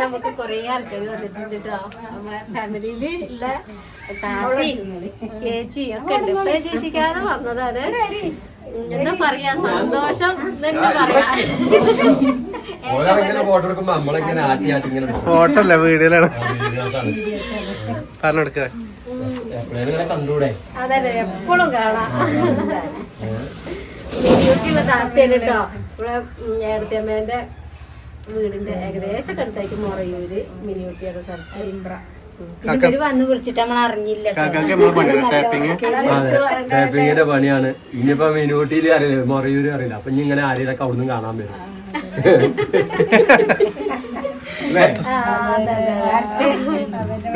നമുക്ക് കൊറേ ആൾക്കാർ വന്നിട്ടുണ്ട് കേട്ടോ നമ്മളെ ഫാമിലിയിൽ ഉള്ള താത്തി ചേച്ചി ഒക്കെ ഉണ്ട് പ്രതീക്ഷിക്കാതെ വന്നതാണ്. എന്താ പറയാ? സന്തോഷം തന്നെ പറയാ? ഓരങ്ങനെ ഫോട്ടോ അല്ല വീഡിയോയിലാണ്. അതെ എപ്പോഴും കാണാം. താത്തയാണ് കേട്ടോ ഇവിടെ അമ്മേന്റെ വീടിന്റെ ഏകദേശം അടുത്തായിട്ട് മൊറയൂര് മിനിയൂട്ടിയൊക്കെ സ്ഥലത്ത് അതെ. ടാപ്പിങ്ങിന്റെ പണിയാണ്. ഇനിയിപ്പോ മിനൂട്ടിയിൽ അറിയില്ല മൊറയൂര് അറിയില്ല. അപ്പൊ ഇങ്ങനെ ആരെയൊക്കെ അവിടുന്ന് കാണാൻ വരും?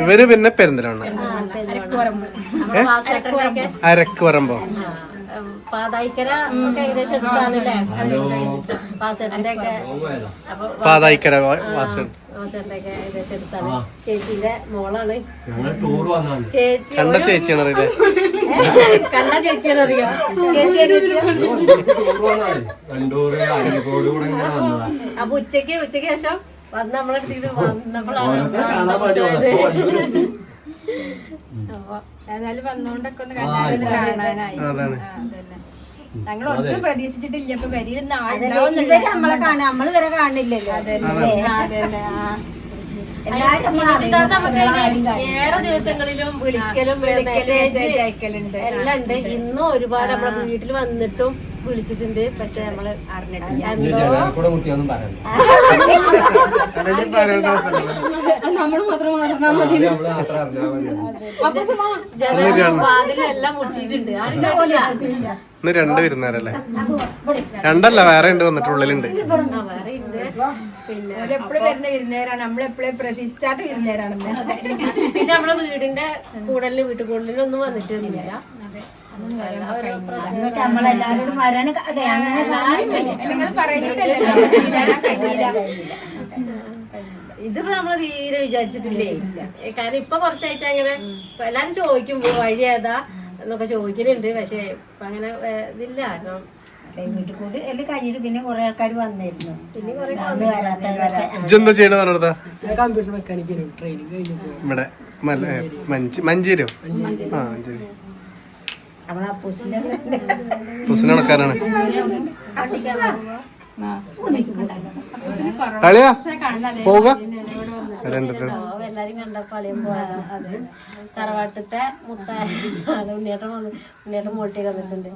ഇവർ പിന്നെ പെരുന്തലാണ് അരക്കുറമ്പോ പാതായിക്കര ഒക്കെ ഏകദേശം വാസേട്ടന്റെ ഒക്കെ. അപ്പൊ പാതായിക്കര വാസൻ വാസേട്ടന്റെ ഒക്കെ ഏകദേശം അടുത്താണ് ചേച്ചിന്റെ മോളാണ്. ഞങ്ങൾ ടൂർ വന്നാണ് ചേച്ചി കണ്ട ചേച്ചിയാണ് അറിയില്ലേ കണ്ട ചേച്ചിയാണ് അറിയാം? അപ്പൊ ഉച്ചയ്ക്ക് ഉച്ചയ്ക്ക് ശേഷം വന്ന് വന്നപ്പോഴാണ് ഓരോരുത്തരെ കാണാൻ വേണ്ടി വന്നതാ. അപ്പൊ കണ്ടൂരെത്തി. അപ്പൊ ഏതായാലും വന്നോണ്ടൊക്കെ ഒന്ന് കാണാനായി. അതാണ്. ഞങ്ങൾ ഒന്നും പ്രതീക്ഷിച്ചിട്ടില്ല. ഇപ്പൊ വരിയിൽ നമ്മളെ കാണാൻ നമ്മൾ വരെ കാണില്ലല്ലോ. ഏറെ ദിവസങ്ങളിലും വിളിക്കലും മെസ്സേജ് അയക്കലുണ്ട്. എല്ലാം ഉണ്ട്. ഇന്നും ഒരുപാട് നമ്മളെ വീട്ടിൽ വന്നിട്ടും വിളിച്ചിട്ടുണ്ട്. പക്ഷെ നമ്മൾ അറിഞ്ഞിട്ടില്ല. നമ്മൾ മാത്രം അറിഞ്ഞാൽ മതി. വാതിലെല്ലാം മുട്ടിയിട്ടുണ്ട്. ആരും കേട്ടില്ല ഇന്ന് രണ്ട് വരുന്നവരല്ലേ? രണ്ടല്ല വേറെ ഉണ്ട് വന്നിട്ട് ഉള്ളിലുണ്ട്. വേറെ ഉണ്ട്. പിന്നെ എപ്പോഴും വരുന്ന വിരുന്നേരാണ് നമ്മളെപ്പോഴും പ്രതീക്ഷിച്ചാത്ത വിരുന്നേരാണെന്ന് പിന്നെ നമ്മളെ വീടിന്റെ കൂടലിന് വീട്ടുകൂടലിനൊന്നും വന്നിട്ടൊന്നുമില്ല. നമ്മളെല്ലാരോടും വരാനും അതെ അങ്ങനെ നിങ്ങൾ പറയുന്നില്ലല്ലോ വരാൻ കഴിയില്ല ഇതിപ്പോ നമ്മൾ തീരെ വിചാരിച്ചിട്ടില്ലേ? കാരണം ഇപ്പൊ കുറച്ചായിട്ട് അങ്ങനെ എല്ലാരും ചോദിക്കും "പോ, വഴി ഏതാ എന്നൊക്കെ ചോദിക്കലുണ്ട്. പക്ഷെ ഇപ്പൊ അങ്ങനെ ഇതില്ല. കാരണം വീട്ടിൽ കൂടി എല്ലാം കഴിഞ്ഞിട്ട് പിന്നെ കുറെ ആൾക്കാർ വന്നിരുന്നു. കമ്പ്യൂട്ടർ മെക്കാനിക്കൽ ട്രെയിനിങ് ഇവിടെ മഞ്ചേരിയോ? ആ മഞ്ചേരി. നമ്മളെ അപ്പൂസിന്റെ ഹുസിന് കണക്കാരാണ് കളിയാ? പോവുക. എല്ലാരും കണ്ടപ്പോ പോയതാ തറവാട്ടത്തെ ഉണ്ണിയേട്ടൻ വന്ന് ഉണ്ണിയേട്ടൻ മോട്ടിയൊക്കെ വന്നിട്ടുണ്ട്.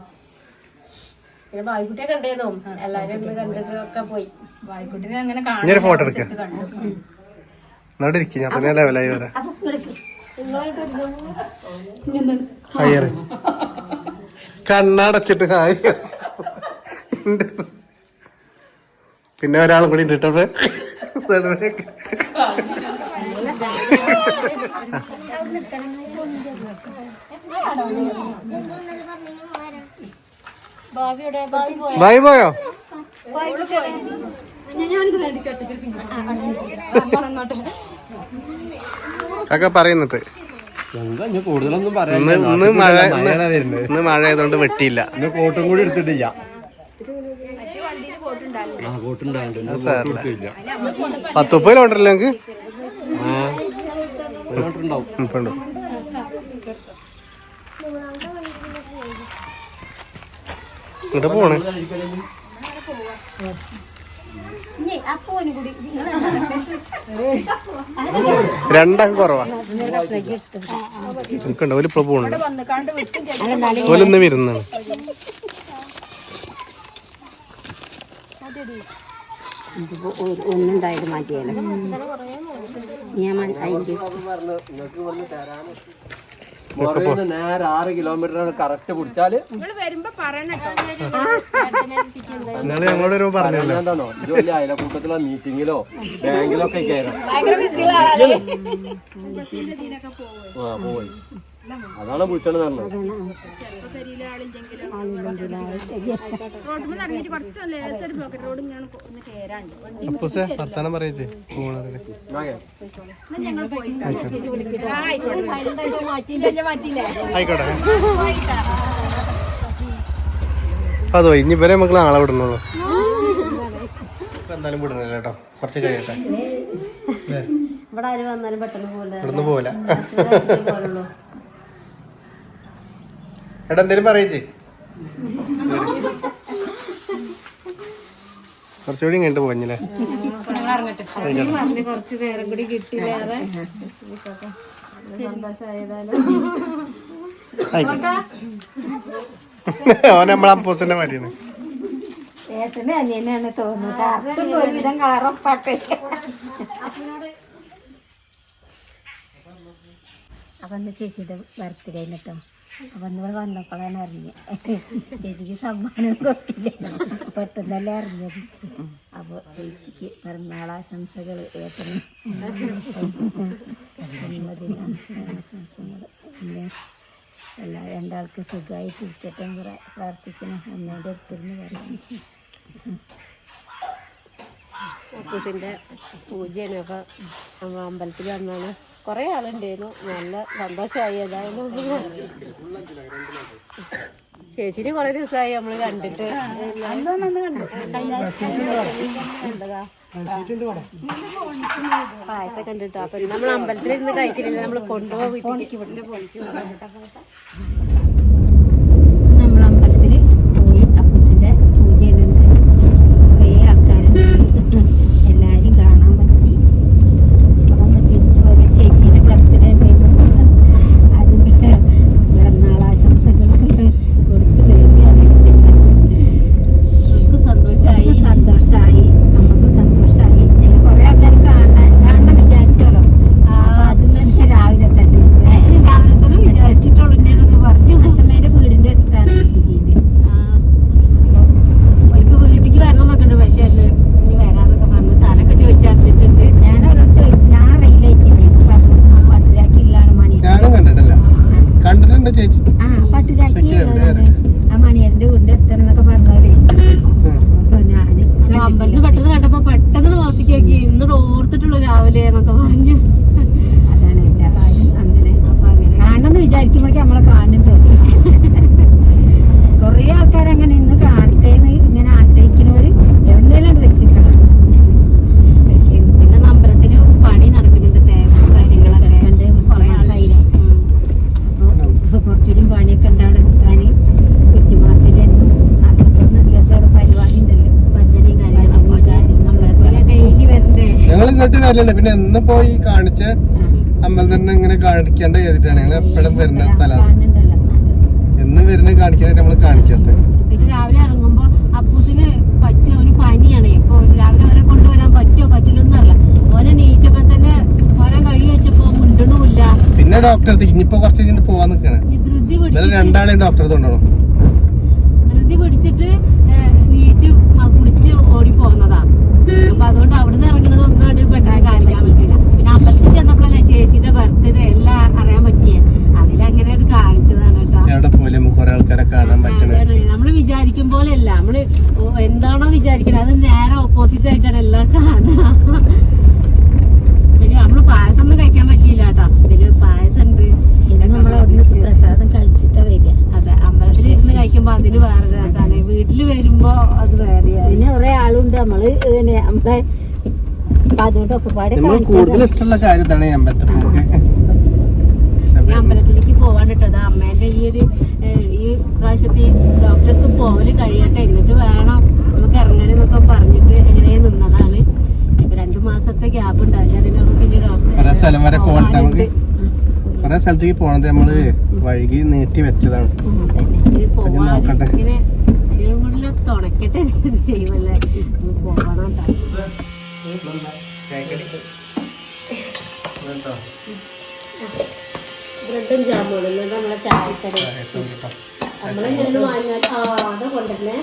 പിന്നെ ബായിക്കുട്ടിയെ കണ്ടേന്നു എല്ലാരും ഒന്ന് കണ്ടിട്ട് ഒക്കെ പോയി. ബായിക്കുട്ടിനെ അങ്ങനെ കാണാൻ ഫോട്ടോ എടുക്ക. ഞാൻ തന്നെ ലെവലായി വരാം. കണ്ണടച്ചിട്ട് ഹായ് പിന്നെ ഒരാളും കൂടി പോയ ബായ് പോയോ? ഒക്കെ പറയുന്നിട്ട് കൂടുതലൊന്നും ഇന്ന് പറയാനില്ല ഇന്ന് മഴ ഇന്ന് മഴ ആയതുകൊണ്ട് വെട്ടിയില്ല. കോട്ടും കൂടി എടുത്തിട്ടില്ല ആ കോട്ടുണ്ടായിട്ടുണ്ട് ഇന്ന് കോട്ട് സാരമില്ല. എടുത്തില്ല പത്ത് മുപ്പത് കിലോമീറ്റർ അല്ലേ ഞങ്ങൾക്ക് ഇപ്പൊ ഇങ്ങോട്ട് പോണേ. രണ്ടാം കുറവാ. എനിക്കുണ്ട് പോണുണ്ട് വന്ന് കണ്ട് വിട്ടും ചെയ്തു ഓൽ ഇന്ന് വരുന്നാണ്. ഒന്നുണ്ടായത് മാറ്റിയാലോ? ഞാൻ നേരെ ആറ് കിലോമീറ്റർ കറക്റ്റ് പിടിച്ചാൽ എന്താണോ ഇത് വലിയ അയലക്കൂട്ടത്തിലോ മീറ്റിങ്ങിലോ ബാങ്കിലോ ഒക്കെ കയറാം ആ പോയി. അതാണ് വിളിച്ചത് വർത്താനം ആയിക്കോട്ടെ. അപ്പൊ അതോ ഇനി ഇവരെ നമുക്ക് ആളെ വിടണുള്ളൂ. ഇപ്പൊ എന്തായാലും വിടണില്ല കേട്ടോ. കുറച്ച് കഴിയട്ടെ? ഇവിടെ ആര് വന്നാലും പെട്ടെന്ന് പോലെ ഇവിടുന്ന് പോവില്ല എടാ എന്തേലും പറയേ കുറച്ചുകൂടി ഇങ്ങോട്ട് പോഞ്ഞില്ലേ? കുറച്ച് നേരം കൂടി കിട്ടിയില്ലേറെ സന്തോഷമായതാലും ഓൻ നമ്മളെ അപ്പോസിന്റെ മാതിരിയാണ്. ഏട്ടന് അനിയനാണ് തോന്നുന്നത് ഷർട്ടും ഒരുവിധം കളറൊപ്പാട്ടെ അപ്പൊ ചേച്ചിയുടെ ബർത്ത്ഡേ കേട്ടോ. അപ്പൊ അന്ന് ഇവിടെ വന്നപ്പോഴാണ് അറിഞ്ഞത്. ചേച്ചിക്ക് സമ്മാനം കൊടുത്തില്ല പെട്ടെന്നല്ലേ അറിഞ്ഞത്. അപ്പോൾ ചേച്ചിക്ക് പിറന്നാളാശംസകൾ ഏട്ടന് എല്ലാ രണ്ടാൾക്ക് സുഖമായി പ്ര- പ്രാർത്ഥിക്കണം അമ്മേന്റെ അടുത്തിരുന്ന് അപ്പൂസിന്റെ പൂജയാണ്. അപ്പൊ അമ്പലത്തിൽ വന്നാണ് കൊറേ ആളുണ്ടായിരുന്നു. നല്ല സന്തോഷമായി. ഏതായാലും ചേച്ചിന് കൊറേ ദിവസമായി നമ്മൾ കണ്ടിട്ട്. പായസം കണ്ടിട്ടോ അപ്പൊ നമ്മൾ അമ്പലത്തിൽ ഇരുന്ന് കഴിക്കണില്ല നമ്മൾ നമ്മൾ അമ്പലത്തിൽ പോയി അപ്പൂസിന്റെ പൂജയുണ്ട് കുറേ ആൾക്കാരുണ്ട് എല്ലാവരും കാണാൻ പറ്റി അപ്പം ഒന്ന് തിരിച്ച് പോയ ചേച്ചീന്റെ ബർത്ത്ഡേ ഉണ്ടായിരുന്നു അത് പിറന്നാളാശംസകൾ കൊടുത്തു വരികയാണ് നമുക്ക് സന്തോഷമായി നമുക്ക് സന്തോഷമായി നമുക്ക് സന്തോഷമായി ഞങ്ങൾ കുറേ ആൾക്കാർ കാണാൻ കാണാൻ വിചാരിച്ചോളൂ അപ്പം അത് തന്നെ രാവിലെ തന്നെ രാവിലെ തന്നെ വിചാരിച്ചിട്ടുള്ളൂ എന്നൊക്കെ പറഞ്ഞു അച്ഛമ്മേന്റെ വീടിന്റെ അടുത്താണ് ഷിജീന് എനിക്ക് വീട്ടിക്ക് വരണം എന്നൊക്കെ ഉണ്ട് പക്ഷെ അത് ഇനി വരാന്നൊക്കെ പറഞ്ഞു സ്ഥലമൊക്കെ ചോദിച്ചറിഞ്ഞിട്ടുണ്ട് ഞാൻ അവരോട് ചോദിച്ചു ഞാൻ റെയിലായിട്ടില്ലേ പറഞ്ഞു പട്ടിരാക്കിയില്ലാണ് മണിയൻ ഞാനും കണ്ടിട്ടില്ല കണ്ടിട്ടുണ്ട് ചേച്ചി ആ പട്ടിരാക്കിയില്ലാണ് ആ മണിയന്റെ വീടിന്റെ അടുത്താണെന്നൊക്കെ പറഞ്ഞോലേ അപ്പൊ ഞാൻ അപ്പൊ അമ്പലത്തിൽ പെട്ടെന്ന് കണ്ടപ്പോ പെട്ടെന്ന് നോക്കിക്ക് നോക്കി ഇന്ന് ഓർത്തിട്ടുള്ളൂ രാവിലെ എന്നൊക്കെ പറഞ്ഞു അതാണ് എല്ലാ കാര്യം അങ്ങനെ അപ്പൊ അങ്ങനെ കാണണമെന്ന് വിചാരിക്കുമ്പോഴേക്കും നമ്മളെ കാണും തോന്നി കൊറേ ആൾക്കാർ അങ്ങനെ ഇന്ന് കാണട്ടേന്ന് ഇങ്ങനെ ആട്ടയിക്കുന്നവര് എവിടെയെല്ലാം വെച്ചിട്ടുണ്ട്? പിന്നെ ഇന്ന് അമ്പലത്തിൽ പണി നടക്കുന്നുണ്ട് തേങ്ങ കാര്യങ്ങളൊക്കെ. കണ്ട് കൊറേ അപ്പോൾ കുറച്ചുകൂടി പണിയൊക്കെ ഉണ്ടാവും എടുക്കാൻ കുറച്ച് മാസത്തിലായിരുന്നു നാൽപ്പത്തൊന്ന് ദിവസം അവിടെ പരിപാടി ഉണ്ടല്ലോ. ഭജനയും കാര്യങ്ങളും അപ്പൊ അമ്പലത്തിൽ ഡെയിലി വരണ്ടേ? ഞങ്ങൾ ഇങ്ങോട്ട് വരലുണ്ട് പിന്നെ എന്ന് പോയി കാണിച്ച അമ്പലം തന്നെ ഇങ്ങനെ കാണിക്കേണ്ട ചെയ്തിട്ടാണ്. ഞങ്ങൾ എപ്പോഴും വരുന്ന സ്ഥലമാണ് എന്ന് വരുന്ന കാണിക്കാൻ നമ്മൾ കാണിക്കാത്ത പിന്നെ രാവിലെ ഇറങ്ങുമ്പോ അപ്പൂസിന് പറ്റിയ ഒരു പനിയാണ്. ഇപ്പൊ രാവിലെ ഓനെ കൊണ്ടുവരാൻ പറ്റുമോ പറ്റില്ലെന്ന് അറിയില്ല. ഓനെ നീറ്റപ്പോ തന്നെ ഓരോ കഴി വെച്ചപ്പോ മുണ്ടണമില്ല. പിന്നെ ഡോക്ടറെ അടുത്ത് ഇനിയിപ്പോ കുറച്ച് കഴിഞ്ഞിട്ട് പോവാൻ നിൽക്കണേ ധൃതി പിടിച്ചിട്ട് രണ്ടാളെയും ഡോക്ടറെ കൊണ്ടുപോകണം. ധൃതി പിടിച്ചിട്ട് നീറ്റ് കുളിച്ച് ഓടി പോകുന്നതാ അപ്പൊ അതുകൊണ്ട് അവിടുന്ന് ഇറങ്ങുന്നത് ഒന്നും പെട്ടെന്ന് കാണിക്കാൻ പറ്റില്ല. പിന്നെ അമ്പലത്തിൽ ചെന്നപ്പോഴല്ലേ ചേച്ചിയുടെ ബർത്ത്ഡേ എല്ലാം അറിയാൻ പറ്റിയ. അതിലങ്ങനെ അത് കാണിച്ചതാണ് പോലെ നമ്മൾ വിചാരിക്കും പോലെയല്ല. നമ്മൾ ഓ- എന്താണോ വിചാരിക്കുന്നത് അത് നേരെ ഓപ്പോസിറ്റ് ആയിട്ടാണ് എല്ലാം കാണുക. പിന്നെ നമ്മൾ പായസം ഒന്നും കഴിക്കാൻ പറ്റിയില്ല കേട്ടോ. ഇതിൽ പായസം ഉണ്ട് പ്രസാദം കഴിച്ചിട്ടാ വരിക. അതെ അമ്പലത്തിൽ ഇരുന്ന് കഴിക്കുമ്പോ അതിന് വേറെ രസമാണ് വീട്ടിൽ വരുമ്പോ അത് വേറെയാണ് പിന്നെ കുറെ ആളുണ്ട്. നമ്മൾ പിന്നെ നമ്മളെ അപ്പൊ അതുകൊണ്ടൊക്കെ പാടെ നമ്മൾ കൂടുതൽ ഇഷ്ടമുള്ള കാര്യത്താണ് ഈ അമ്പലത്തിൽ ഈ അമ്പലത്തിലേക്ക് പോവാൻ കിട്ടത് അമ്മേന്റെ ഈ ഒരു ഈ പ്രാവശ്യത്തെ അടുത്ത് പോവൽ കഴിയട്ടെ. എന്നിട്ട് വേണം നമുക്ക് ഇറങ്ങാനെന്നൊക്കെ പറഞ്ഞിട്ട് എങ്ങനെ നിന്നതാണ്. ഇപ്പൊ രണ്ടു മാസത്തെ ഗ്യാപ്പ് ഉണ്ട്. അതിനിടയിൽ നമുക്ക് ഇനി കുറെ സ്ഥലം വരെ പോകണ്ട. നമുക്ക്. കുറെ സ്ഥലത്തേക്ക് പോണത് നമ്മൾ വഴുകി നീട്ടി വെച്ചതാണ്. നോക്കട്ടെ. ഇങ്ങനെ തുണക്കട്ടെ ദൈവല്ലേ പോകണം കേട്ടോ. ബ്രെഡും ജാമും എന്നിട്ട് നമ്മളെ ചായക്കട? നമ്മളെങ്ങനെ വാങ്ങിയാൽ ആ അത് കൊണ്ടുവരണേ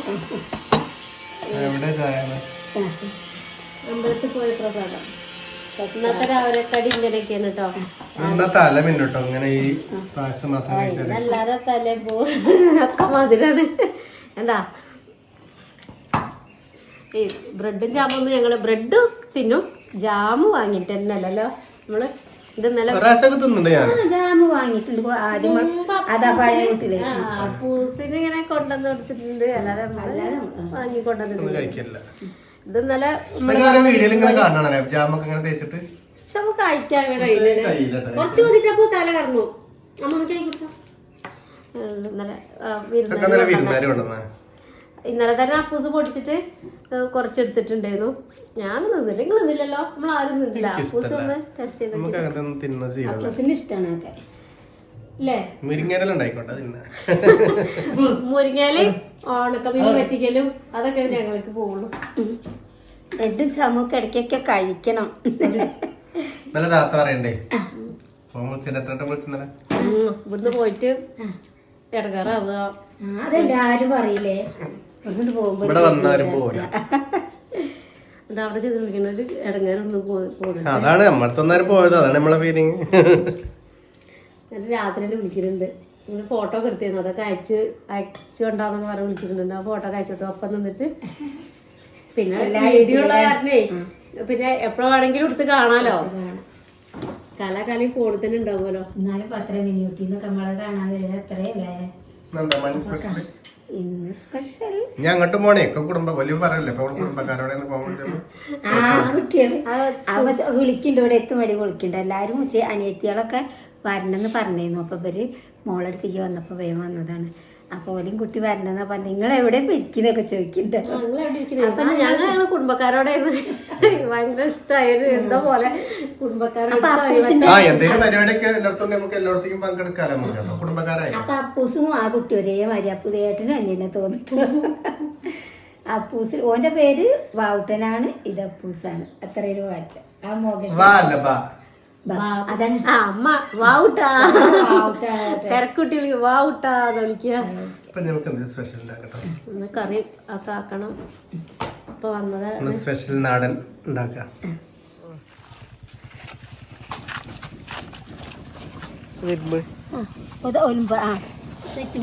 എവിടെ ചായ അമ്പലത്തിൽ പോയ പ്രസാദം. ഇന്നത്തെ രാവിലെ കടി ഇങ്ങനെയൊക്കെയാണ് കേട്ടോ. തല മിന്നോട്ടോ. ഇങ്ങനെ ഈ പായസം മാത്രം അല്ലാതെ തലേ മധുരാണ്. എന്താ ഈ ബ്രെഡും ജാമൊന്നും ഞങ്ങൾ ബ്രെഡ് തിന്നും. ജാമ് വാങ്ങിയിട്ട് തന്നെയല്ലല്ലോ. നമ്മൾ ഇത് നല്ല ജാമ് വാങ്ങിയിട്ടുണ്ട്. ആദ്യം അതാ പഴയ വീട്ടിൽ ആ, പൂസിന് ഇങ്ങനെ കൊണ്ടുവന്ന് കൊടുത്തിട്ടുണ്ട്. അല്ലാതെ വാങ്ങി കൊണ്ടുവന്നിട്ടുണ്ട് ഇത് പക്ഷെ നമുക്ക് കഴിക്കാൻ. കുറച്ച് തല കറന്നു. അമ്മമ്മക്ക് ഇന്നലെ ഇന്നലെ തന്നെ അപ്പൂസ് പൊടിച്ചിട്ട് കുറച്ച് എടുത്തിട്ടുണ്ടായിരുന്നു ഞാൻ നിന്നില്ല നിങ്ങൾ നിന്നില്ലല്ലോ നമ്മൾ ആരും നിന്നില്ല അപ്പൂസ് ഒന്ന് ടെസ്റ്റ് ചെയ്ത് നമുക്ക് അങ്ങനത്തെ ഒന്നും തിന്ന ചെയ്യണം ഹൗസിന് ഇഷ്ടമാണ് അതൊക്കെ. ഇല്ലേ മുരിങ്ങയിലെല്ലാം ഉണ്ടായിക്കോട്ടെ തിന്ന മുരിങ്ങയിൽ ഓണക്കമീൻ പറ്റിക്കലും അതൊക്കെ ഞങ്ങൾക്ക് പോകുള്ളൂ ബ്രെഡും സമൂക്ക് ഇടയ്ക്കൊക്കെ കഴിക്കണം. നല്ല താത്ത പറയണ്ടേ? ഇവിടുന്ന് പോയിട്ട് ഇടങ്ങാറാവുക. അതെല്ലാരും പറയില്ലേ? ഇവിടെ വന്നാലും പോരാ. അവിടെ വിളിക്കണ ഒരു ഇടങ്ങാറൊന്നും പോകുന്നു അതാണ് നമ്മളടുത്തൊന്നാരും പോയത് അതാണ് നമ്മളെ ഫീലിങ് എന്നിട്ട് രാത്രി വിളിക്കുന്നുണ്ട് ഇങ്ങനെ ഫോട്ടോ ഒക്കെ എടുത്തിരുന്നു. അതൊക്കെ അയച്ച് അയച്ചു കൊണ്ടാന്നൊക്കെ പറഞ്ഞ് വിളിക്കുന്നുണ്ട് ആ ഫോട്ടോ ഒക്കെ അയച്ചിട്ട് ഒപ്പം നിന്നിട്ട് പിന്നെ വീഡിയോ ഉള്ള കാരണേ പിന്നെ എപ്പോഴും വേണമെങ്കിലും എടുത്ത് കാണാലോ. കലാകാലം ഫോണിൽ തന്നെ ഉണ്ടാവുമല്ലോ. എന്നാലും പത്ര മിനിയൂട്ടിന്നൊക്കെ നമ്മളെ കാണാൻ വരുന്നത് സ്പെഷ്യൽ ഇന്ന് സ്പെഷ്യൽ ഞാൻ അങ്ങോട്ട് പോണേ. ഒക്കെ കുടുംബം വലിയ പറയല്ലേ ഇപ്പൊ കുടുംബക്കാരോടെ ആ കുട്ടികൾ അപ്പൊ വിളിക്കുന്നുണ്ട് ഇവിടെ എത്തും വഴി വിളിക്കണ്ട്. എല്ലാരും ചെ- അനിയത്തികളൊക്കെ വരണമെന്ന് പറഞ്ഞിരുന്നു. അപ്പൊ ഇവർ മോളടുത്തേക്ക് വന്നപ്പോ വേഗം വന്നതാണ്. അപ്പൊ ഓലും കുട്ടി വരണെന്ന് പറഞ്ഞ നിങ്ങൾ എവിടെ ഇരിക്കുന്നൊക്കെ ചോദിക്കുന്നുണ്ട് അപ്പൊ ഞങ്ങൾ കുടുംബക്കാരോടെ ഭയങ്കര ഇഷ്ടമായത് എന്തോ എന്താ പോലെ അപ്പൊ കുടുംബക്കാരായി അപ്പൊ അപ്പൂസും ആ കുട്ടി ഒരേ മാതിരി അപ്പുതേട്ടനും അന്യനെ തോന്നിട്ടു അപ്പൂസ് ഓന്റെ പേര് വാവുട്ടനാണ് ഇത് അപ്പൂസാണ്. അത്രയും മാറ്റം ആ മോഹൻ അതാണ്. ആ അമ്മ വാവുട്ടാ. വാവുട്ടാ തിരക്കുട്ടി വിളിക്കും വാവുട്ടാ എന്ന് വിളിക്കുക ഇപ്പൊ നമുക്ക് എന്ത് സ്പെഷ്യൽ ഉണ്ടാക്കട്ടോ ഒന്ന് കറി ഒക്കെ ആക്കണം. ഇപ്പൊ വന്നത് ഒന്ന് സ്പെഷ്യൽ നാടൻ ഉണ്ടാക്കാം ഇത് ഒലുമ്പ് ആ. സെറ്റ്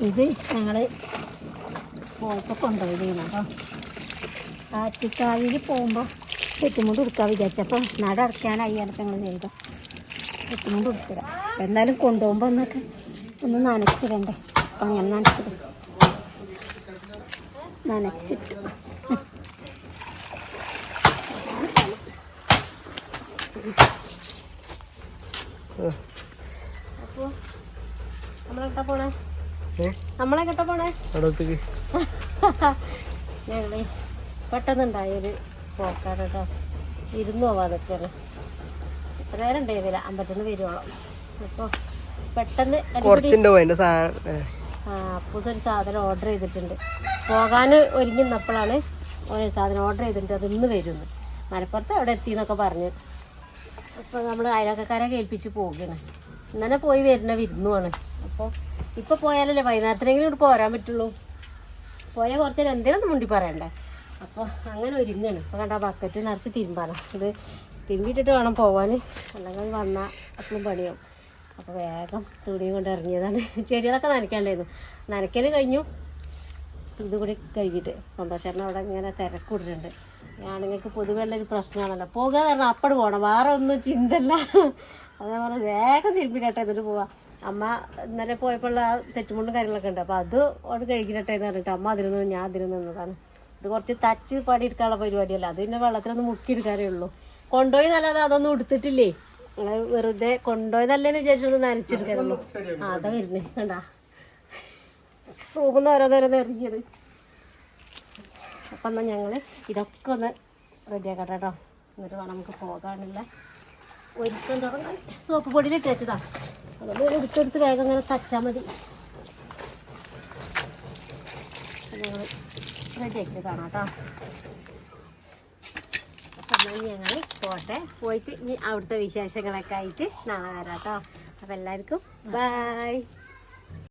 ഇത് പോയപ്പോൾ ആറ്റിക്കാവിൽ പോകുമ്പോൾ സെറ്റുമുണ്ട് എടുക്കാൻ വിചാരിച്ചപ്പോൾ നട അടയ്ക്കാനായി എനിക്ക് ഞങ്ങൾ ചെയ്തോ സെറ്റുമുണ്ട് എടുത്തില്ല എന്നാലും കൊണ്ടുപോകുമ്പോൾ ഒന്നൊക്കെ ഒന്ന് നനച്ചിടണ്ടേ. അപ്പം അങ്ങനെ നനച്ചിടും. നനച്ചിട്ട്. നമ്മളെ കേട്ടാ പോണേ? നമ്മളെ കേട്ടാ പോണേ? ഞങ്ങൾ പെട്ടെന്നുണ്ടായൊരു പോക്കാണ് കേട്ടോ ഇരുന്ന് പോവാതൊക്കെയാണ് എത്ര നേരം ഉണ്ടായിരുന്നില്ല. അമ്പത്തൊന്ന് വരുവോളം. അപ്പോൾ പെട്ടെന്ന് ആ അപ്പൂസ് ഒരു സാധനം ഓർഡർ ചെയ്തിട്ടുണ്ട്. പോകാൻ ഒരുങ്ങി നിന്നപ്പോഴാണ് ഒരു സാധനം ഓർഡർ ചെയ്തിട്ടുണ്ട്. അത് ഇന്ന് വരുമെന്ന്. മലപ്പുറത്ത് അവിടെ എത്തി എന്നൊക്കെ പറഞ്ഞ്. അപ്പോൾ നമ്മൾ അയലക്കാരെ കേൾപ്പിച്ച് പോകുകയാണ് ഇന്നലെ പോയി വരുന്ന വിരുന്നുമാണ് അപ്പോൾ ഇപ്പോൾ പോയാലല്ലേ വൈകുന്നേരത്തിനെങ്കിലും ഇവിടെ പോരാൻ പറ്റുള്ളൂ. പോയാൽ കുറച്ചേരം എന്തിനൊന്നും മുണ്ടി പറയണ്ടേ? അപ്പോൾ അങ്ങനെ ഒരുങ്ങാണ്. അപ്പോൾ കണ്ട ബക്കറ്റ് നിറച്ച് തിരുമ്പാനാണ് ഇത് തിരുമ്പിയിട്ടിട്ട് വേണം പോവാൻ അല്ലെങ്കിൽ വന്നാൽ അപ്പോഴും പണിയാവും. അപ്പോൾ വേഗം തുണിയും കൊണ്ട് ഇറങ്ങിയതാണ്. ചെടികളൊക്കെ നനയ്ക്കാണ്ടായിരുന്നു. നനയ്ക്കൽ കഴിഞ്ഞു. ഇത് കൂടി കഴുകിയിട്ട്. സന്തോഷേട്ടൻ അവിടെ ഇങ്ങനെ തിരക്കൂടുന്നുണ്ട് ആണുങ്ങൾക്ക് പൊതുവെള്ള ഒരു പ്രശ്നമാണല്ലോ. പോകുക പറഞ്ഞാൽ അപ്പട് പോകണം വേറെ ഒന്നും ചിന്തല്ല അത് പറഞ്ഞു വേഗം തിരുമ്പിടട്ടെ എന്നിട്ട് പോവാം. അമ്മ ഇന്നലെ പോയപ്പോൾ ആ സെറ്റ് മുണ്ടും കാര്യങ്ങളൊക്കെ ഉണ്ട്. അപ്പോൾ അത് അവിടെ കഴുകിടട്ടെ എന്ന് പറഞ്ഞിട്ട് അമ്മ അതിരുന്നു ഞാൻ അതിരുന്നതാണ് ഇത് കുറച്ച് തച്ച് പണിയെടുക്കാനുള്ള പരിപാടിയല്ല. അത് പിന്നെ മുക്കി മുക്കിയെടുക്കാനേ ഉള്ളൂ. കൊണ്ടുപോയി നല്ലത് അതൊന്നും എടുത്തിട്ടില്ലേ നിങ്ങൾ വെറുതെ കൊണ്ടുപോയതല്ലേന്ന് വിചാരിച്ചൊന്ന് നനച്ചെടുക്കാനുള്ളൂ ആ അതാ വരുന്നേ. കണ്ടാ? പോകുന്ന ഓരോ ഓരോന്നോരോന്ന് ഇറങ്ങിയത്. അപ്പം എന്നാൽ ഞങ്ങൾ ഇതൊക്കെ ഒന്ന് റെഡിയാക്കട്ടെ കേട്ടോ. എന്നിട്ട് വേണം നമുക്ക് പോകാനുള്ള ഒരുക്കം തുടങ്ങാൻ. സോപ്പ് പൊടിയിൽ ഇട്ട് വെച്ചതാ. അതൊന്ന് എടുത്തെടുത്ത് വേഗം ഇങ്ങനെ തച്ചാൽ മതി. ഞങ്ങൾ റെഡിയാക്കി കാണാം കേട്ടോ. അപ്പം ഞങ്ങൾ പോട്ടെ. പോയിട്ട് ഇനി അവിടുത്തെ വിശേഷങ്ങളൊക്കെ ആയിട്ട് നാളെ വരാം കേട്ടോ. അപ്പം എല്ലാവർക്കും ബൈ